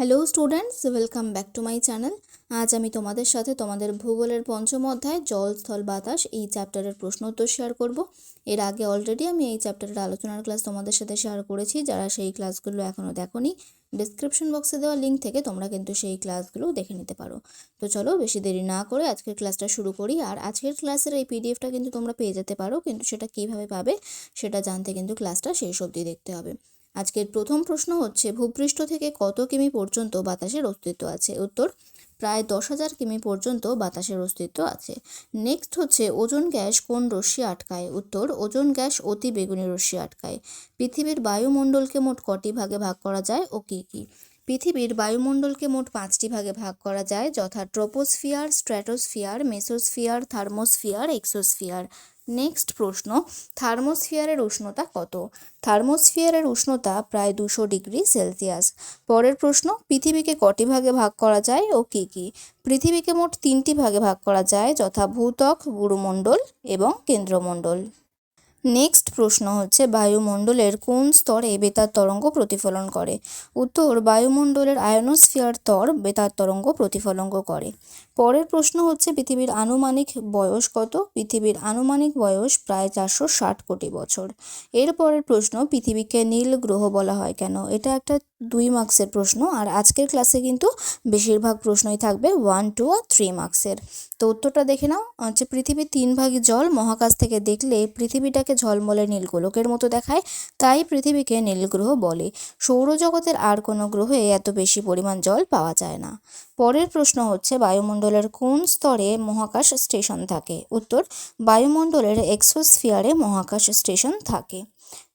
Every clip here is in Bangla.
Hello students welcome back to my channel আজ আমি তোমাদের সাথে তোমাদের ভূগোলের পঞ্চম অধ্যায়, জল, স্থল, বাতাস এই চ্যাপ্টারের প্রশ্ন উত্তর শেয়ার করব। এর আগে অলরেডি আমি এই চ্যাপ্টারের আলোচনার ক্লাস তোমাদের সাথে শেয়ার করেছি। যারা সেই ক্লাসগুলো এখনও দেখোনি ডিসক্রিপশন বক্সে দেওয়া লিঙ্ক থেকে তোমরা কিন্তু সেই ক্লাসগুলো দেখে নিতে পারো। তো চলো বেশি দেরি না করে আজকের ক্লাসটা শুরু করি। আর আজকের ক্লাসের এই পিডিএফটা কিন্তু তোমরা পেয়ে যেতে পারো, কিন্তু সেটা কীভাবে পাবে, সেটা জানতে কিন্তু ক্লাসটা শেষ অবধি দেখতে হবে। আজকের প্রথম প্রশ্ন হচ্ছে, ভূপৃষ্ঠ থেকে কত কিমি পর্যন্ত বাতাসের অস্তিত্ব আছে? উত্তর, প্রায় দশ হাজার কিমি পর্যন্ত বাতাসের অস্তিত্ব আছে। নেক্সট হচ্ছে, ওজোন গ্যাস কোন রশ্মি আটকায়? উত্তর, ওজোন গ্যাস অতি বেগুনি রশ্মি আটকায়। পৃথিবীর বায়ুমণ্ডলকে মোট কটি ভাগে ভাগ করা যায় ও কী কী? পৃথিবীর বায়ুমণ্ডলকে মোট পাঁচটি ভাগে ভাগ করা যায়, যথা troposphere, stratosphere, mesosphere, thermosphere, exosphere. Next প্রশ্ন থার্মোস্ফিয়ারের উষ্ণতা কত? থার্মোস্ফিয়ারের উষ্ণতা প্রায় দুশো ডিগ্রি সেলসিয়াস। পরের প্রশ্ন, পৃথিবীকে কটি ভাগে ভাগ করা যায় ও কী কী? পৃথিবীকে মোট তিনটি ভাগে ভাগ করা যায়, যথা ভূত্বক, গুরুমণ্ডল এবং কেন্দ্রমণ্ডল। নেক্সট প্রশ্ন হচ্ছে, বায়ুমণ্ডলের কোন স্তরে বেতার তরঙ্গ প্রতিফলন করে? উত্তর, বায়ুমণ্ডলের আয়নোস্ফিয়ার স্তর বেতার তরঙ্গ প্রতিফলন করে। পরের প্রশ্ন হচ্ছে, পৃথিবীর আনুমানিক বয়স কত? পৃথিবীর আনুমানিক বয়স প্রায় চারশো ষাট কোটি বছর। এর পরের প্রশ্ন, পৃথিবীকে নীল গ্রহ বলা হয় কেন? এটা একটা দুই মার্কসের প্রশ্ন, আর আজকের ক্লাসে কিন্তু বেশিরভাগ প্রশ্নই থাকবে ওয়ান টু আর থ্রি মার্কসের। তো উত্তরটা দেখে নাও। হচ্ছে, পৃথিবীর তিন ভাগই জল। মহাকাশ থেকে দেখলে পৃথিবীটাকে ঝলমলে নীল গোলকের মতো দেখায়, তাই পৃথিবীকে নীলগ্রহ বলে। সৌরজগতের আর কোনো গ্রহে এত বেশি পরিমাণ জল পাওয়া যায় না। পরের প্রশ্ন হচ্ছে, বায়ুমণ্ডলের কোন স্তরে মহাকাশ স্টেশন থাকে? উত্তর, বায়ুমণ্ডলের এক্সোস্ফিয়ারে মহাকাশ স্টেশন থাকে।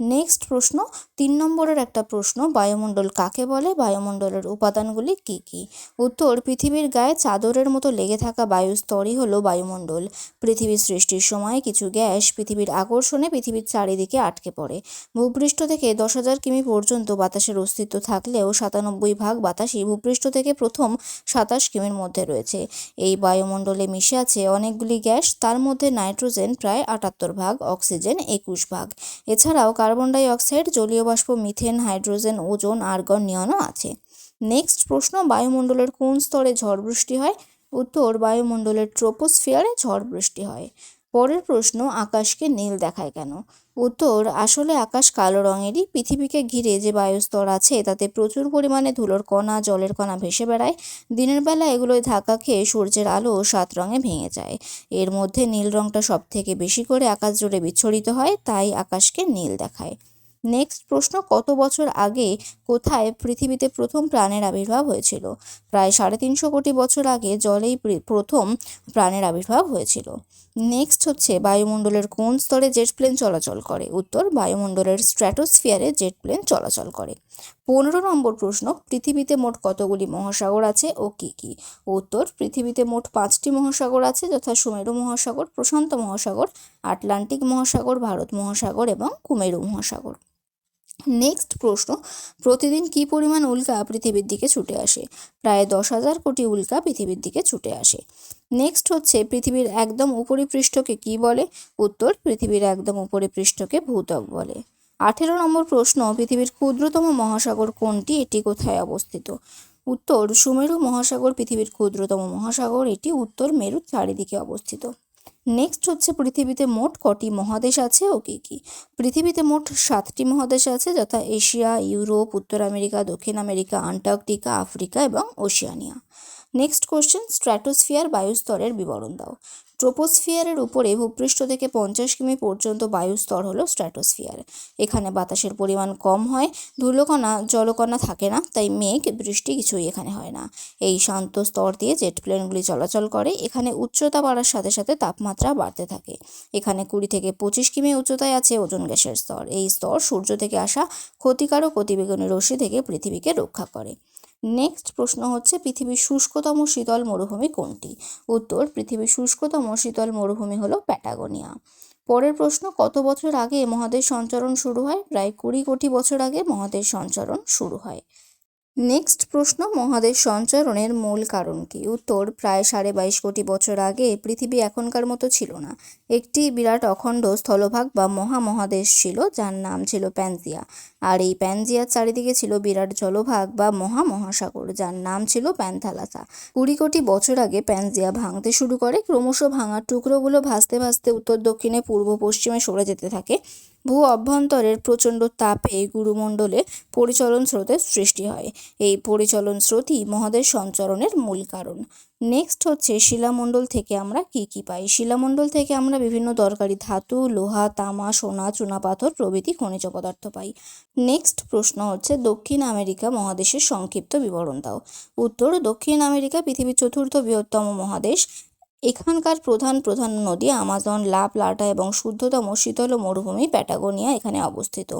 নেক্সট প্রশ্ন, তিন নম্বরের একটা প্রশ্ন, বায়ুমণ্ডল কাকে বলে, বায়ুমণ্ডলের উপাদানগুলি কি কি? উত্তর, পৃথিবীর গায়ে চাদরের মতো লেগে থাকা বায়ুস্তরই হলো বায়ুমণ্ডল। পৃথিবীর সৃষ্টির সময় কিছু গ্যাস পৃথিবীর আকর্ষণে পৃথিবীর চারিদিকে আটকে পড়ে। ভূপৃষ্ঠ থেকে দশ হাজার কিমি পর্যন্ত বাতাসের অস্তিত্ব থাকলেও সাতানব্বই ভাগ বাতাসই ভূপৃষ্ঠ থেকে প্রথম সাতাশ কিমির মধ্যে রয়েছে। এই বায়ুমণ্ডলে মিশে আছে অনেকগুলি গ্যাস, তার মধ্যে নাইট্রোজেন প্রায় আটাত্তর ভাগ, অক্সিজেন একুশ ভাগ। এছাড়াও কার্বন ডাই অক্সাইড জলীয় বাষ্প, মিথেন, হাইড্রোজেন, ওজন, আর্গন নিয়নও আছে। নেক্সট প্রশ্ন, বায়ুমণ্ডলের কোন স্তরে ঝড় বৃষ্টি হয়? উত্তর, বায়ুমণ্ডলের ট্রোপোস্ফিয়ারে ঝড় বৃষ্টি হয়। পরের প্রশ্ন, আকাশকে নীল দেখায় কেন? উত্তর, আসলে আকাশ কালো রঙেরই। পৃথিবীকে ঘিরে যে বায়ুস্তর আছে, তাতে প্রচুর পরিমাণে ধুলোর কণা, জলের কণা ভেসে বেড়ায়। দিনের বেলা এগুলোই ধাক্কা খেয়ে সূর্যের আলো সাত রঙে ভেঙে যায়। এর মধ্যে নীল রঙটা সব থেকে বেশি করে আকাশ জুড়ে বিচ্ছরিত হয়, তাই আকাশকে নীল দেখায়। নেক্সট প্রশ্ন, কত বছর আগে কোথায় পৃথিবীতে প্রথম প্রাণের আবির্ভাব হয়েছিল? প্রায় সাড়ে তিনশো কোটি বছর আগে জলেই প্রথম প্রাণের আবির্ভাব হয়েছিল। নেক্সট হচ্ছে বায়ুমণ্ডলের কোন স্তরে জেট প্লেন চলাচল করে? উত্তর, বায়ুমণ্ডলের স্ট্র্যাটোস্ফিয়ারে জেট প্লেন চলাচল করে। পনেরো নম্বর প্রশ্ন, পৃথিবীতে মোট কতগুলি মহাসাগর আছে ও কী কী? উত্তর, পৃথিবীতে মোট পাঁচটি মহাসাগর আছে যথা সুমেরু মহাসাগর, প্রশান্ত মহাসাগর, আটলান্টিক মহাসাগর, ভারত মহাসাগর এবং কুমেরু মহাসাগর। নেক্সট প্রশ্ন, প্রতিদিন কী পরিমাণ উল্কা পৃথিবীর দিকে ছুটে আসে? প্রায় দশ হাজার কোটি উল্কা পৃথিবীর দিকে ছুটে আসে। নেক্সট হচ্ছে, পৃথিবীর একদম উপরিপৃষ্ঠকে কী বলে? উত্তর, পৃথিবীর একদম উপরিপৃষ্ঠকে ভূতক বলে। আঠেরো নম্বর প্রশ্ন, পৃথিবীর ক্ষুদ্রতম মহাসাগর কোনটি? এটি কোথায় অবস্থিত? উত্তর, সুমেরু মহাসাগর, পৃথিবীর ক্ষুদ্রতম মহাসাগর, এটি উত্তর মেরুর চারিদিকে অবস্থিত। নেক্সট হচ্ছে পৃথিবীতে মোট কটি মহাদেশ আছে ও কী কী? পৃথিবীতে মোট সাতটি মহাদেশ আছে যথা এশিয়া, ইউরোপ, উত্তর আমেরিকা, দক্ষিণ আমেরিকা, আন্টার্কটিকা, আফ্রিকা এবং ওশিয়ানিয়া। নেক্সট কোশ্চেন স্ট্র্যাটোস্ফিয়ার বায়ুস্তরের বিবরণ দাও। ট্রোপোস্ফিয়ারের উপরে ভূপৃষ্ঠ থেকে পঞ্চাশ কিমি পর্যন্ত বায়ুস্তর হলো স্ট্র্যাটোস্ফিয়ার। এখানে বাতাসের পরিমাণ কম হয় ধুলোকণা জলকণা থাকে না, তাই মেঘ, বৃষ্টি কিছুই এখানে হয় না। এই শান্ত স্তর দিয়ে জেট প্লেনগুলি চলাচল করে, এখানে উচ্চতা বাড়ার সাথে সাথে তাপমাত্রা বাড়তে থাকে। এখানে কুড়ি থেকে পঁচিশ কিমি উচ্চতায় আছে ওজন গ্যাসের স্তর। এই স্তর সূর্য থেকে আসা ক্ষতিকারক অতিবেগুনি রশ্মি থেকে পৃথিবীকে রক্ষা করে। নেক্সট প্রশ্ন হচ্ছে, পৃথিবীর শুষ্কতম শীতল মরুভূমি কোনটি? উত্তর, পৃথিবীর শুষ্কতম শীতল মরুভূমি হলো প্যাটাগোনিয়া। পরের প্রশ্ন, কত বছর আগে মহাদেশ সঞ্চরণ শুরু হয়? প্রায় কুড়ি কোটি বছর আগে মহাদেশ সঞ্চরণ শুরু হয়। নেক্সট প্রশ্ন, মহাদেশ সঞ্চরণের মূল কারণ কি? উত্তর, প্রায় সাড়ে বাইশ কোটি বছর আগে পৃথিবী এখনকার মতো ছিল না। একটি বিরাট অখণ্ড স্থলভাগ বা মহামহাদেশ ছিল, যার নাম ছিল প্যানজিয়া। আর এই প্যানজিয়ার চারিদিকে ছিল বিরাট জলভাগ বা মহামহাসাগর, যার নাম ছিল প্যান্থালাসা। কুড়ি কোটি বছর আগে প্যানজিয়া ভাঙতে শুরু করে, ক্রমশ ভাঙার টুকরোগুলো ভাসতে ভাসতে উত্তর দক্ষিণে, পূর্ব পশ্চিমে সরে যেতে থাকে। ভূ অভ্যন্তরের প্রচণ্ড তাপে গুরুমণ্ডলে পরিচলন স্রোতের সৃষ্টি হয়। এই পরিচলন স্রোতই মহাদেশ সঞ্চরণের মূল কারণ। নেক্সট হচ্ছে শিলামণ্ডল থেকে আমরা কি কি পাই? শিলামণ্ডল থেকে আমরা বিভিন্ন দরকারি ধাতু, লোহা, তামা, সোনা চুনাপাথর প্রভৃতি খনিজ পদার্থ পাই। নেক্সট প্রশ্ন হচ্ছে দক্ষিণ আমেরিকা মহাদেশের সংক্ষিপ্ত বিবরণ দাও। উত্তর, দক্ষিণ আমেরিকা পৃথিবীর চতুর্থ বৃহত্তম মহাদেশ। এখানকার প্রধান প্রধান নদী আমাজন লা প্লাটা এবং শুদ্ধতম শীতল মরুভূমি প্যাটাগোনিয়া এখানে অবস্থিত।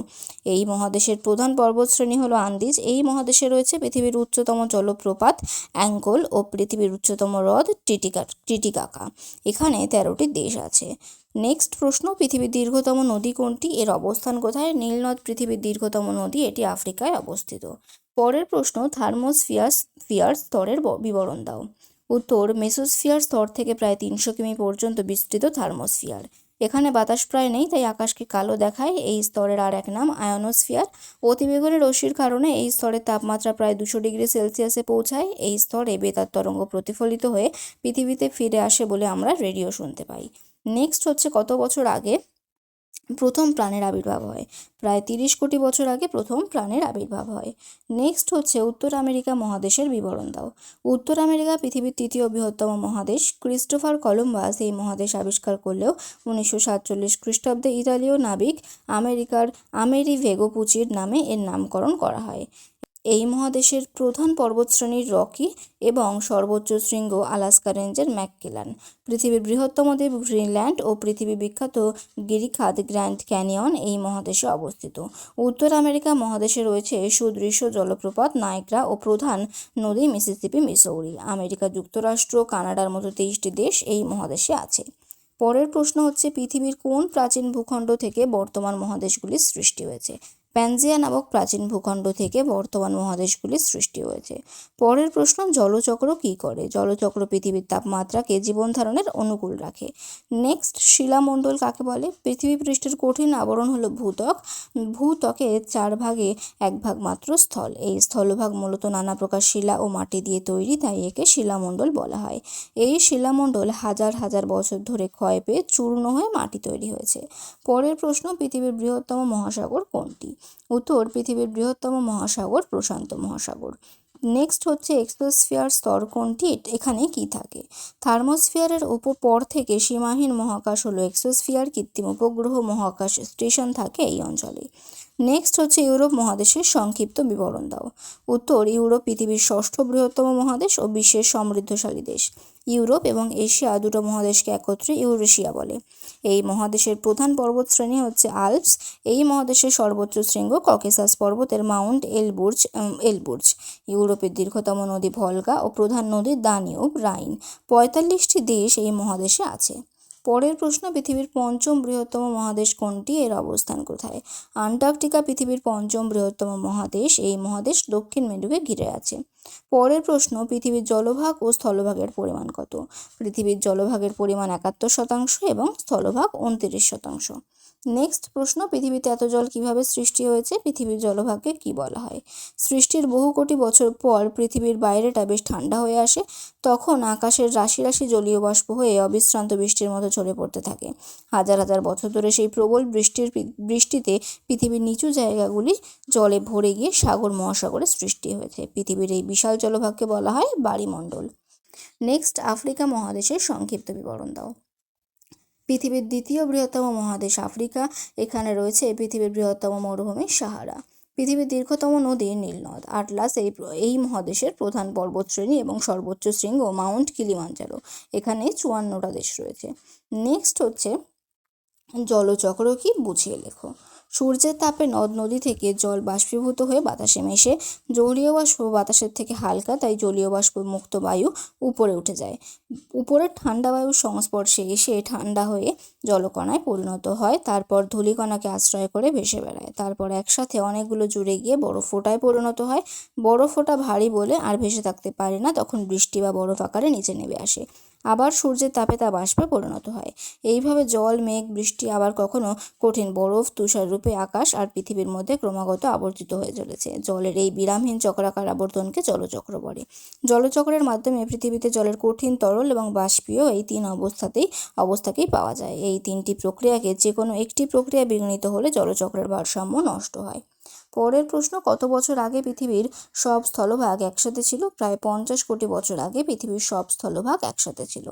এই মহাদেশের প্রধান পর্বতশ্রেণী হলো আন্দিজ। এই মহাদেশে রয়েছে পৃথিবীর উচ্চতম জলপ্রপাত অ্যাঙ্কোল ও পৃথিবীর উচ্চতম হ্রদ টিটিকা, টিটিকাকা। এখানে তেরোটি দেশ আছে। নেক্সট প্রশ্ন, পৃথিবীর দীর্ঘতম নদী কোনটি? এর অবস্থান কোথায়? নীলনদ পৃথিবীর দীর্ঘতম নদী, এটি আফ্রিকায় অবস্থিত। পরের প্রশ্ন, থার্মোস্ফিয়ার, স্ফিয়ার স্তরের বিবরণ দাও। উত্তর মেসোস্ফিয়ার স্তর থেকে প্রায় তিনশো কিমি পর্যন্ত বিস্তৃত থার্মোস্ফিয়ার। এখানে বাতাস প্রায় নেই, তাই আকাশকে কালো দেখায়। এই স্তরের আর এক নাম আয়নোস্ফিয়ার। অতিবেগুনি রশ্মির কারণে এই স্তরের তাপমাত্রা প্রায় দুশো ডিগ্রি সেলসিয়াসে পৌঁছায়। এই স্তরে বেতার তরঙ্গ প্রতিফলিত হয়ে পৃথিবীতে ফিরে আসে বলে আমরা রেডিও শুনতে পাই। নেক্সট হচ্ছে কত বছর আগে প্রথম প্রাণের আবির্ভাব হয়। প্রায় তিরিশ কোটি বছর আগে প্রথম প্রাণের আবির্ভাব হয়। নেক্সট হচ্ছে উত্তর আমেরিকা মহাদেশের বিবরণ দাও। উত্তর আমেরিকা পৃথিবীর তৃতীয় বৃহত্তম মহাদেশ। ক্রিস্টোফার কলম্বাস এই মহাদেশ আবিষ্কার করলেও উনিশশো সাতচল্লিশ খ্রিস্টাব্দে ইতালীয় নাবিক আমেরিকার আমেরি ভেগোপুচির নামে এর নামকরণ করা হয়। এই মহাদেশের প্রধান পর্বতশ্রেণীর রকি এবং সর্বোচ্চ শৃঙ্গ আলাস্কা রেঞ্জের ম্যাককেলান। পৃথিবীর বৃহত্তম দ্বীপ গ্রিনল্যান্ড ও পৃথিবী বিখ্যাত গিরিখাত গ্র্যান্ড ক্যানিয়ন এই মহাদেশে অবস্থিত। উত্তর আমেরিকা মহাদেশে রয়েছে সুদৃশ্য জলপ্রপাত নায়গ্রা ও প্রধান নদী মিসিসিপি, মিসৌরি। আমেরিকা যুক্তরাষ্ট্র, কানাডার মতো তেইশটি দেশ এই মহাদেশে আছে। পরের প্রশ্ন হচ্ছে, পৃথিবীর কোন প্রাচীন ভূখণ্ড থেকে বর্তমান মহাদেশগুলির সৃষ্টি হয়েছে? প্যানজিয়া নামক প্রাচীন ভূখণ্ড থেকে বর্তমান মহাদেশগুলির সৃষ্টি হয়েছে। পরের প্রশ্ন, জলচক্র কী করে? জলচক্র পৃথিবীর তাপমাত্রাকে জীবন ধারণের অনুকূল রাখে। নেক্সট, শিলামণ্ডল কাকে বলে? পৃথিবী পৃষ্ঠের কঠিন আবরণ হলো ভূত্বক। ভূত্বকের চার ভাগে এক ভাগ মাত্র স্থল। এই স্থলভাগ মূলত নানা প্রকার শিলা ও মাটি দিয়ে তৈরি, তাই একে শিলামণ্ডল বলা হয়। এই শিলামণ্ডল হাজার হাজার বছর ধরে ক্ষয় পেয়ে চূর্ণ হয়ে মাটি তৈরি হয়েছে। পরের প্রশ্ন, পৃথিবীর বৃহত্তম মহাসাগর কোনটি? উত্তর, পৃথিবীর বৃহত্তম মহাসাগর, প্রশান্ত মহাসাগর। নেক্সট হচ্ছে এক্সোস্ফিয়ার স্তর কোনটি? এখানে কি থাকে? থার্মোস্ফিয়ারের উপর পর থেকে সীমাহীন মহাকাশ হলো এক্সোস্ফিয়ার কৃত্রিম উপগ্রহ, মহাকাশ স্টেশন থাকে এই অঞ্চলে। নেক্সট হচ্ছে ইউরোপ মহাদেশের সংক্ষিপ্ত বিবরণ দাও। উত্তর, ইউরোপ পৃথিবীর ষষ্ঠ বৃহত্তম মহাদেশ ও বিশ্বের সমৃদ্ধশালী দেশ। ইউরোপ এবং এশিয়া দুটো মহাদেশকে একত্রে ইউরেশিয়া বলে। এই মহাদেশের প্রধান পর্বতশ্রেণী হচ্ছে আলপস। এই মহাদেশের সর্বোচ্চ শৃঙ্গ ককেসাস পর্বতের মাউন্ট এলবুর্জ এলবুর্জ। ইউরোপের দীর্ঘতম নদী ভলগা ও প্রধান নদী দানিউব রাইন। পঁয়তাল্লিশটি দেশ এই মহাদেশে আছে। পরের প্রশ্ন, পৃথিবীর পঞ্চম বৃহত্তম মহাদেশ কোনটি? এর অবস্থান কোথায়? আন্টার্কটিকা পৃথিবীর পঞ্চম বৃহত্তম মহাদেশ। এই মহাদেশ দক্ষিণ মেরুকে ঘিরে আছে। পরের প্রশ্ন, পৃথিবীর জলভাগ ও স্থলভাগের পরিমাণ কত? পৃথিবীর জলভাগের পরিমাণ একাত্তর শতাংশ এবং স্থলভাগ উনত্রিশ শতাংশ। নেক্সট প্রশ্ন, পৃথিবীতে এত জল কীভাবে সৃষ্টি হয়েছে? পৃথিবীর জলভাগকে কি বলা হয়? সৃষ্টির বহু কোটি বছর পর পৃথিবীর বাইরেটা বেশ ঠান্ডা হয়ে আসে, তখন আকাশের রাশি রাশি জলীয় বাষ্প হয়ে অবিশ্রান্ত বৃষ্টির মতো ঝরে পড়তে থাকে। হাজার হাজার বছর ধরে সেই প্রবল বৃষ্টির বৃষ্টিতে পৃথিবীর নিচু জায়গাগুলি জলে ভরে গিয়ে সাগর মহাসাগরের সৃষ্টি হয়েছে। পৃথিবীর এই বিশাল জলভাগকে বলা হয় বাড়িমণ্ডল। নেক্সট আফ্রিকা মহাদেশের সংক্ষিপ্ত বিবরণ দাও। পৃথিবীর দ্বিতীয় বৃহত্তম মহাদেশ আফ্রিকা, এখানে রয়েছে পৃথিবীর বৃহত্তম মরুভূমি সাহারা। পৃথিবীর দীর্ঘতম নদী নীলনদ। আটলাস এই এই মহাদেশের প্রধান পর্বতশ্রেণী এবং সর্বোচ্চ শৃঙ্গ মাউন্ট কিলিমাঞ্জারো। এখানে চুয়ান্নটা দেশ রয়েছে। নেক্সট হচ্ছে জলচক্র কি? বুঝিয়ে লেখো। সূর্যের তাপে নদ নদী থেকে জল বাষ্পীভূত হয়ে বাতাসে মেশে জলীয় বাষ্প বাতাসের থেকে হালকা, তাই জলীয় বাষ্প মুক্ত বায়ু উপরে উঠে যায়। উপরের ঠান্ডা বায়ুর সংস্পর্শে এসে ঠান্ডা হয়ে জলকণায় পরিণত হয়, তারপর ধূলিকণাকে আশ্রয় করে ভেসে বেড়ায়। তারপর একসাথে অনেকগুলো জুড়ে গিয়ে বরফ ফোঁটায় পরিণত হয়। বরফ ফোঁটা ভারী বলে আর ভেসে থাকতে পারে না, তখন বৃষ্টি বা বরফ আকারে নিচে নেমে আসে। আবার সূর্যের তাপে তা বাষ্পে পরিণত হয়। এইভাবে জল, মেঘ, বৃষ্টি আবার কখনো কঠিন বরফ তুষার রূপে আকাশ আর পৃথিবীর মধ্যে ক্রমাগত আবর্তিত হয়ে চলেছে। জলের এই বিরামহীন চক্রাকার আবর্তনকে জলচক্র বলে। জলচক্রের মাধ্যমে পৃথিবীতে জলের কঠিন তরল এবং বাষ্পীয় এই তিন অবস্থাতেই, অবস্থাকেই পাওয়া যায়। এই তিনটি প্রক্রিয়াকে যে কোনো একটি প্রক্রিয়া বিঘ্নিত হলে জলচক্রের ভারসাম্য নষ্ট হয়। পরের প্রশ্ন, কত বছর আগে পৃথিবীর সব স্থলভাগ একসাথে ছিল? প্রায় পঞ্চাশ কোটি বছর আগে পৃথিবীর সব স্থলভাগ একসাথে ছিল।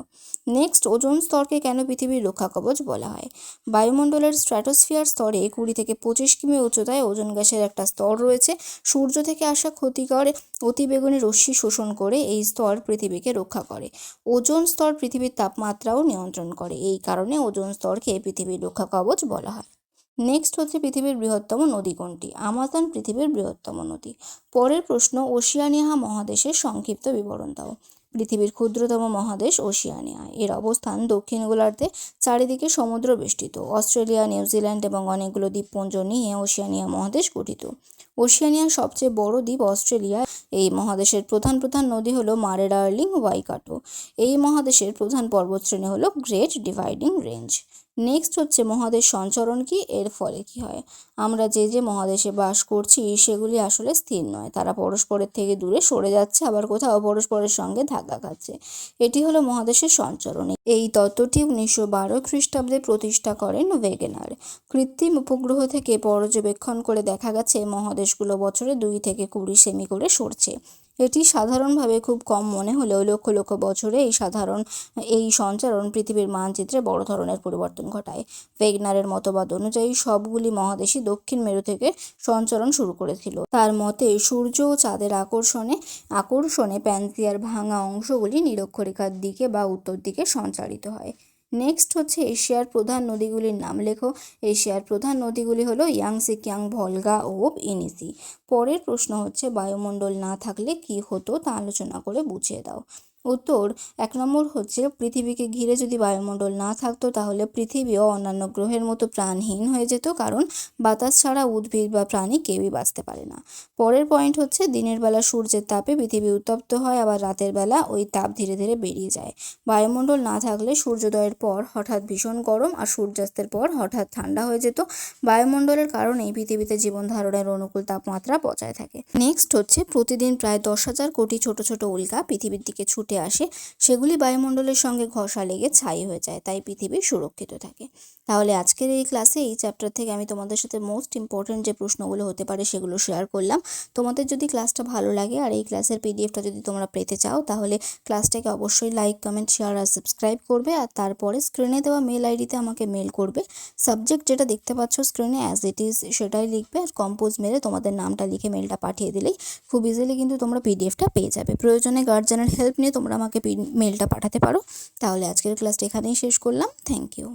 নেক্সট, ওজোন স্তরকে কেন পৃথিবীর রক্ষা কবচ বলা হয়? বায়ুমণ্ডলের স্ট্র্যাটোস্ফিয়ার স্তরে কুড়ি থেকে পঁচিশ কিমি উচ্চতায় ওজোন গ্যাসের একটা স্তর রয়েছে। সূর্য থেকে আসা ক্ষতিকর অতিবেগুনি রশ্মি শোষণ করে এই স্তর পৃথিবীকে রক্ষা করে। ওজোন স্তর পৃথিবীর তাপমাত্রাও নিয়ন্ত্রণ করে। এই কারণে ওজোন স্তরকে পৃথিবীর রক্ষা কবচ বলা হয়। নেক্সট হচ্ছে পৃথিবীর বৃহত্তম নদী কোনটি? আমাজন পৃথিবীর বৃহত্তম নদী। পরের প্রশ্ন ওশিয়ানিয়া মহাদেশের সংক্ষিপ্ত বিবরণ দাও। পৃথিবীর ক্ষুদ্রতম মহাদেশ ওশিয়ানিয়া এর অবস্থান দক্ষিণ গোলার্ধে, চারিদিকে সমুদ্র বেষ্টিত। অস্ট্রেলিয়া নিউজিল্যান্ড এবং অনেকগুলো দ্বীপপুঞ্জ নিয়ে ওশিয়ানিয়া মহাদেশ গঠিত। ওশিয়ানিয়ার সবচেয়ে বড় দ্বীপ অস্ট্রেলিয়া। এই মহাদেশের প্রধান প্রধান নদী হলো মারে ডার্লিং, ওয়াইকাটো। এই মহাদেশের প্রধান পর্বতশ্রেণী হলো গ্রেট ডিভাইডিং রেঞ্জ নেক্সট হচ্ছে মহাদেশ সঞ্চরণ কি? এর ফলে কি হয়? আমরা যে যে মহাদেশে বাস করছি, সেগুলি আসলে স্থির নয়। তারা পরস্পরের থেকে দূরে সরে যাচ্ছে, আবার কোথাও পরস্পরের সঙ্গে ধাক্কা খাচ্ছে। এটি হলো মহাদেশের সঞ্চরণ। এই তত্ত্বটি উনিশশো বারো খ্রিস্টাব্দে প্রতিষ্ঠা করেন ওয়েগেনার। কৃত্রিম উপগ্রহ থেকে পর্যবেক্ষণ করে দেখা গেছে, মহাদেশগুলো বছরে দুই থেকে কুড়ি সেমি করে সরছে। এটি সাধারণভাবে খুব কম মনে হলেও লক্ষ লক্ষ বছরে এই সাধারণ, এই সঞ্চারণ পৃথিবীর মানচিত্রে বড় ধরনের পরিবর্তন ঘটায়। ওয়েগনারের মতবাদ অনুযায়ী সবগুলি মহাদেশই দক্ষিণ মেরু থেকে সঞ্চরণ শুরু করেছিল। তার মতে, সূর্য ও চাঁদের আকর্ষণে আকর্ষণে প্যান্থিয়ার ভাঙা অংশগুলি নিরক্ষরেখার দিকে বা উত্তর দিকে সঞ্চারিত হয়। নেক্সট হচ্ছে এশিয়ার প্রধান নদীগুলির নাম লেখো। এশিয়ার প্রধান নদীগুলি হলো ইয়াংসি কিয়াং ভলগা ও ইনিসি। পরের প্রশ্ন হচ্ছে বায়ুমণ্ডল না থাকলে কি হতো তা আলোচনা করে বুঝিয়ে দাও। উত্তর, এক নম্বর হচ্ছে, পৃথিবীকে ঘিরে যদি বায়ুমণ্ডল না থাকতো, তাহলে পৃথিবীও অন্যান্য গ্রহের মতো প্রাণহীন হয়ে যেত, কারণ বাতাস ছাড়া উদ্ভিদ বা প্রাণী কেউই বাঁচতে পারে না। পরের পয়েন্ট হচ্ছে, দিনের বেলা সূর্যের তাপে পৃথিবী উত্তপ্ত হয়, আবার রাতের বেলা ওই তাপ ধীরে ধীরে বেরিয়ে যায়। বায়ুমণ্ডল না থাকলে সূর্যোদয়ের পর হঠাৎ ভীষণ গরম আর সূর্যাস্তের পর হঠাৎ ঠান্ডা হয়ে যেত। বায়ুমণ্ডলের কারণেই পৃথিবীতে জীবন ধারণের অনুকূল তাপমাত্রা বজায় থাকে। নেক্সট হচ্ছে, প্রতিদিন প্রায় দশ হাজার কোটি ছোট ছোট উল্কা পৃথিবীর দিকে ছুটে আসে সেগুলি বায়ুমণ্ডলের সঙ্গে ঘষা লেগে ছাই হয়ে যায় তাই পৃথিবী সুরক্ষিত থাকে। তাহলে আজকের এই ক্লাসে এই চ্যাপ্টার থেকে আমি তোমাদের সাথে মোস্ট ইম্পর্টেন্ট যে প্রশ্নগুলো হতে পারে সেগুলো শেয়ার করলাম। তোমাদের যদি ক্লাসটা ভালো লাগে আর এই ক্লাসের পিডিএফটা যদি তোমরা পেতে চাও, তাহলে ক্লাসটাকে অবশ্যই লাইক কমেন্ট শেয়ার আর সাবস্ক্রাইব করবে আর তারপরে স্ক্রিনে দেওয়া মেল আইডিতে আমাকে মেল করবে। সাবজেক্ট যেটা দেখতে পাচ্ছ স্ক্রিনে অ্যাজ ইট ইজ সেটাই লিখবে আর কম্পোজ মেলে তোমাদের নামটা লিখে মেলটা পাঠিয়ে দিলেই খুব ইজিলি কিন্তু তোমরা পিডিএফটা পেয়ে যাবে। প্রয়োজনে গার্জেনের হেল্প নিয়ে তোমরা আমাকে মেলটা পাঠাতে পারো। তাহলে আজকের ক্লাসটা এখানেই শেষ করলাম। Thank you